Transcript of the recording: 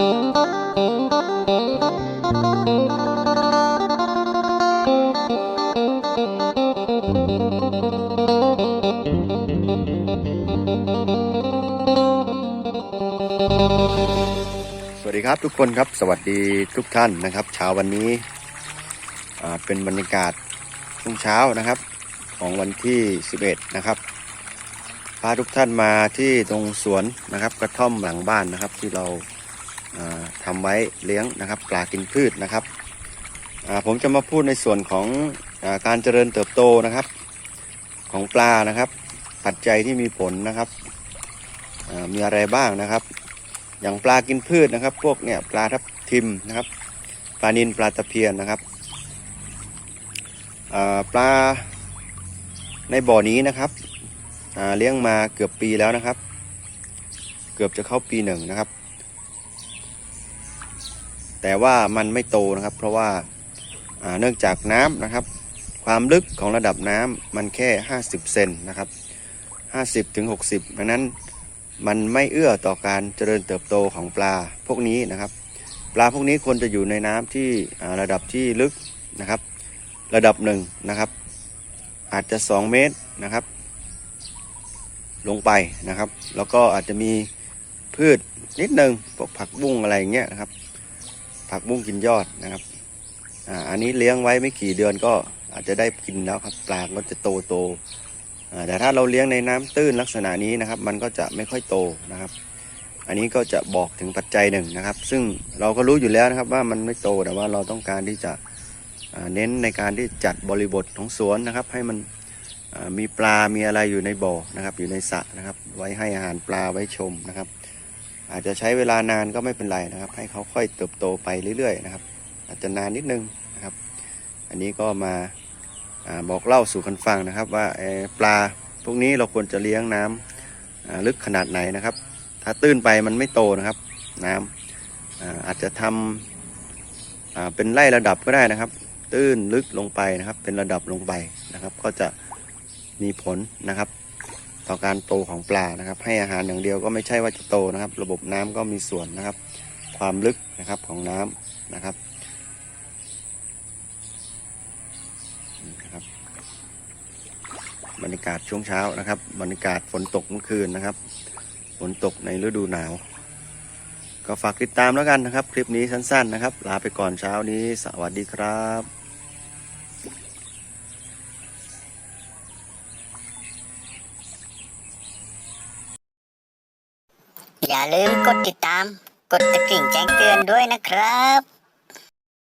สวัสดีครับทุกคนครับสวัสดีทุกท่านนะครับ เช้าวันนี้เป็นบรรยากาศช่วงเช้านะครับ ของวันที่ 11 นะครับพาทุกท่านมาที่ตรงสวนนะครับ กระท่อมหลังบ้านนะครับ ที่เรา อ่าทำไว้เลี้ยงนะครับ ปลากินพืชนะครับผมจะมาพูดในส่วนของอการเจริญเติบโตนะครับ ของปลานะครับ ปัจจัยที่มีผลนะครับมีอะไรบ้างนะครับ อย่างปลากินพืชนะครับ พวกเนี่ยปลาทับทิมนะครับ ปลานินปลาตะเพียนนะครับปลาในบ่อนี้นะครับเลี้ยงมาเกือบปีแล้วนะครับ เกือบจะเข้าปีหนึ่งนะครับ แต่ว่ามันไม่โตนะครับ เพราะว่าเนื่องจากน้ำนะครับ ความลึกของระดับน้ำมันแค่ 50 เซนนะครับ 50ถึง60ดังนั้นมันไม่เอื้อต่อการเจริญเติบโตของปลาพวกนี้นะครับ ปลาพวกนี้ควรจะอยู่ในน้ำที่ระดับที่ลึกนะครับ ระดับหนึ่งนะครับ อาจจะ 2 เมตรนะครับ ลงไปนะครับ แล้วก็อาจจะมีพืชนิดนึงพวกผักบุ้งอะไรอย่างเงี้ยนะครับ ผักบุ้งกินยอดนะครับอ่าอันนี้เลี้ยงไว้ไม่กี่เดือนก็อาจจะได้กินแล้วครับปลาก็จะโตโตอ่าแต่ถ้าเราเลี้ยงในน้ำตื้นลักษณะนี้นะครับ มันก็จะไม่ค่อยโตนะครับ อันนี้ก็จะบอกถึงปัจจัยหนึ่งนะครับ ซึ่งเราก็รู้อยู่แล้วนะครับว่ามันไม่โตแต่ว่าเราต้องการที่จะเน้นในการที่จัดบริบทของสวนนะครับ ให้มันมีปลา มีอะไรอยู่ในบ่อนะครับ อยู่ในสระนะครับ ไว้ให้อาหารปลาไว้ชมนะครับ อาจจะใช้เวลานานก็ไม่เป็นไรนะครับ ให้เขาค่อยเติบโตไปเรื่อยๆนะครับ อาจจะนานนิดนึงนะครับ อันนี้ก็มาอาบอกเล่าสู่กันฟังนะครับ ว่าปลาพวกนี้เราควรจะเลี้ยงน้ำอ่าลึกขนาดไหนนะครับ ถ้าตื้นไปมันไม่โตนะครับ น้ำอาอาจจะทำอ่าเป็นไล่ระดับก็ได้นะครับ ตื้นลึกลงไปนะครับ เป็นระดับลงไปนะครับ ก็จะมีผลนะครับ ต่อการโตของปลานะครับ ให้อาหารอย่างเดียวก็ไม่ใช่ว่าจะโตนะครับ ระบบน้ำก็มีส่วนนะครับ ความลึกนะครับของน้ำนะครับนะครับ บรรยากาศช่วงเช้านะครับ บรรยากาศฝนตกเมื่อคืนนะครับฝนตกในฤดูหนาว ก็ฝากติดตามแล้วกันนะครับ คลิปนี้สั้นๆนะครับ ลาไปก่อนเช้านี้ สวัสดีครับ อย่าลืมกดติดตาม กดกระดิ่งแจ้งเตือนด้วยนะครับ